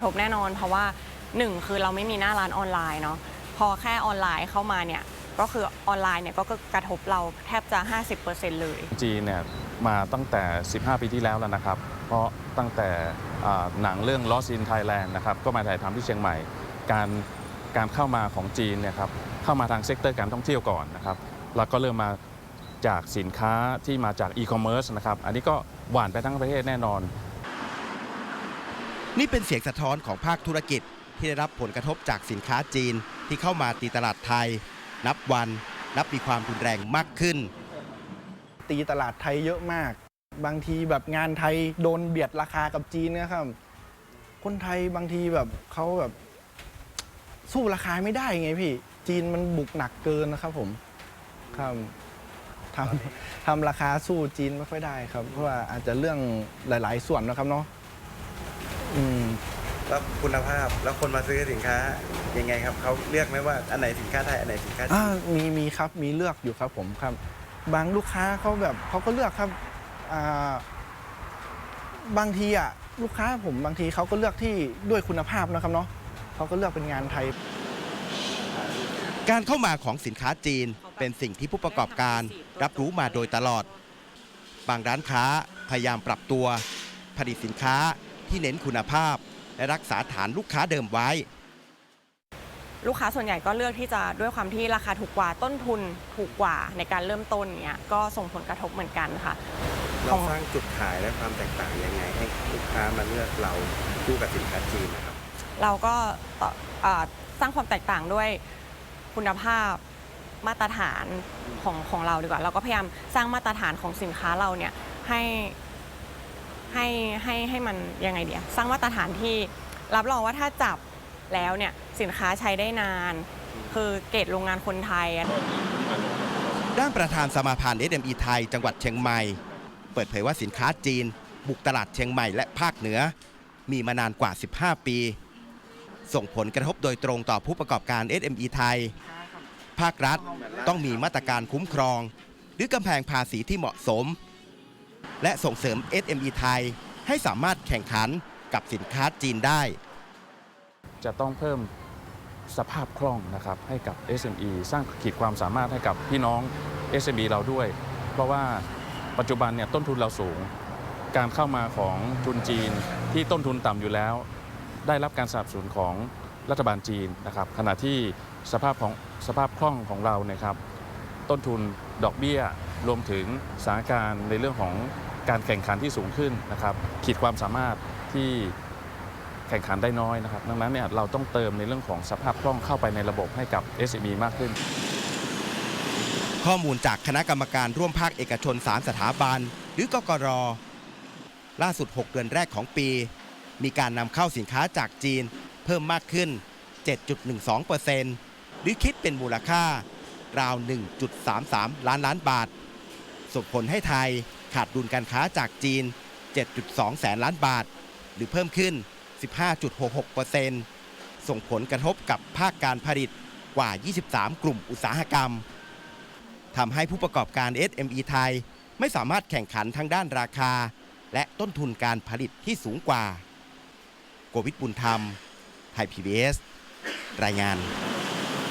กระทบแน่นอนเพราะว่าหนึ่งคือเราไม่มีหน้าร้านออนไลน์เนาะพอแค่ออนไลน์เข้ามาเนี่ยก็คือออนไลน์เนี่ยก็กระทบเราแทบจะ 50%เลย จีนเนี่ยมาตั้งแต่ 15 ปีที่แล้วแล้วนะครับ เพราะตั้งแต่หนังเรื่อง Lost in Thailand นะครับก็มาถ่ายทำที่เชียงใหม่ การการเข้ามาของจีนเนี่ยครับเข้ามาทางเซกเตอร์การท่องเที่ยวก่อนนะครับแล้วก็เริ่มมาจากสินค้าที่มาจากอีคอมเมิร์ซนะครับอันนี้ก็หวานไปทั้งประเทศแน่นอน นี่เป็นเสียงสะท้อนของภาคธุรกิจที่ได้รับผลกระทบจากสินค้าจีนที่เข้ามาตีตลาดไทย นับวันนับมีความรุนแรงมากขึ้น ตีตลาดไทยเยอะมาก บางทีแบบงานไทยโดนเบียดราคากับจีนนะครับ คนไทยบางทีแบบเขาแบบสู้ราคาไม่ได้ไงพี่ จีนมันบุกหนักเกินนะครับผมครับทำทำราคาสู้จีนไม่ค่อยได้ครับ เพราะว่าอาจจะเรื่องหลาย ๆ ส่วนนะครับเนาะ อืม แล้วคุณภาพแล้วคนมาซื้อสินค้ายังไงครับเขาเลือกไหมว่าอันไหนสินค้าไทยอันไหนสินค้าจีอ่านมีมีครับมีเลือกอยู่ครับผมครับ บางลูกค้าเขาแบบเขาก็เลือกครับอ่าบางทีอะลูกค้าผมบางทีเขาก็เลือกที่ด้วยคุณภาพนะครับเนาะเขาก็เลือกเป็นงานไทย การเข้ามาของสินค้าจีนเป็นสิ่งที่ผู้ประกอบการรับรู้มาโดยตลอด บางร้านค้าพยายามปรับตัว ผลิตสินค้า ที่เน้นคุณภาพ และรักษาฐานลูกค้าเดิมไว้ ลูกค้าส่วนใหญ่ก็เลือกที่จะด้วยความที่ราคาถูกกว่าต้นทุนถูกกว่าในการเริ่มต้นเนี่ยก็ส่งผลกระทบเหมือนกันค่ะ เราสร้างจุดขายและความแตกต่างยังไงให้ลูกค้ามาเลือกเราคู่กับสินค้าจีนนะครับ เราก็ต่อเอ่อสร้างความแตกต่างด้วยคุณภาพมาตรฐานของของเราดีกว่า เราก็พยายามสร้างมาตรฐานของสินค้าเราเนี่ยให้ ให้ให้ให้มันยังไงเดียสร้างมาตรฐานที่รับรองว่าถ้าจับแล้วเนี่ยสินค้าใช้ได้นาน คือเกรดโรงงานคนไทย ด้านประธานสมาพันธ์ SME ไทย จังหวัดเชียงใหม่ เปิดเผยว่าสินค้าจีน บุกตลาดเชียงใหม่และภาคเหนือ มีมานานกว่า 15 ปี ส่งผลกระทบโดยตรงต่อผู้ประกอบการ SME ไทย ภาครัฐต้องมีมาตรการคุ้มครอง หรือกำแพงภาษีที่เหมาะสม และส่งเสริม SME ไทย ให้สามารถแข่งขันกับสินค้าจีนได้ จะต้องเพิ่มสภาพคล่องนะครับให้กับ SME สร้างขีดความสามารถให้กับพี่น้อง SME เราด้วย เพราะว่าปัจจุบันเนี่ยต้นทุนเราสูง การเข้ามาของทุนจีนที่ต้นทุนต่ำอยู่แล้ว ได้รับการสนับสนุนของรัฐบาลจีนนะครับขณะที่สภาพของสภาพคล่องของเราเนี่ยครับ ต้นทุนดอกเบี้ยรวมถึงสถานการณ์ในเรื่องของ การแข่งขันที่สูงขึ้นนะครับ ขีดความสามารถที่แข่งขันได้น้อยนะครับ ดังนั้นเนี่ยเราต้องเติมในเรื่องของสภาพคล่องเข้าไปในระบบให้กับ SME มากขึ้น ข้อมูลจากคณะกรรมการร่วมภาคเอกชน 3 สถาบัน หรือกกร ล่าสุด 6 เดือนแรกของปี มีการนำเข้าสินค้าจากจีน เพิ่มมากขึ้น 7.12%หรือคิดเป็นมูลค่าราว 1.33 ล้านล้านบาทส่งผลให้ไทย ขาดดุลการค้าจากจีน 7.2 แสนล้านบาท หรือเพิ่มขึ้น 15.66%ส่งผลกระทบกับภาคการผลิตกว่า 23 กลุ่มอุตสาหกรรมทำให้ผู้ประกอบการ SME ไทย ไม่สามารถแข่งขันทางด้านราคา และต้นทุนการผลิตที่สูงกว่า โกวิทบุญธรรม ไทย PBS รายงาน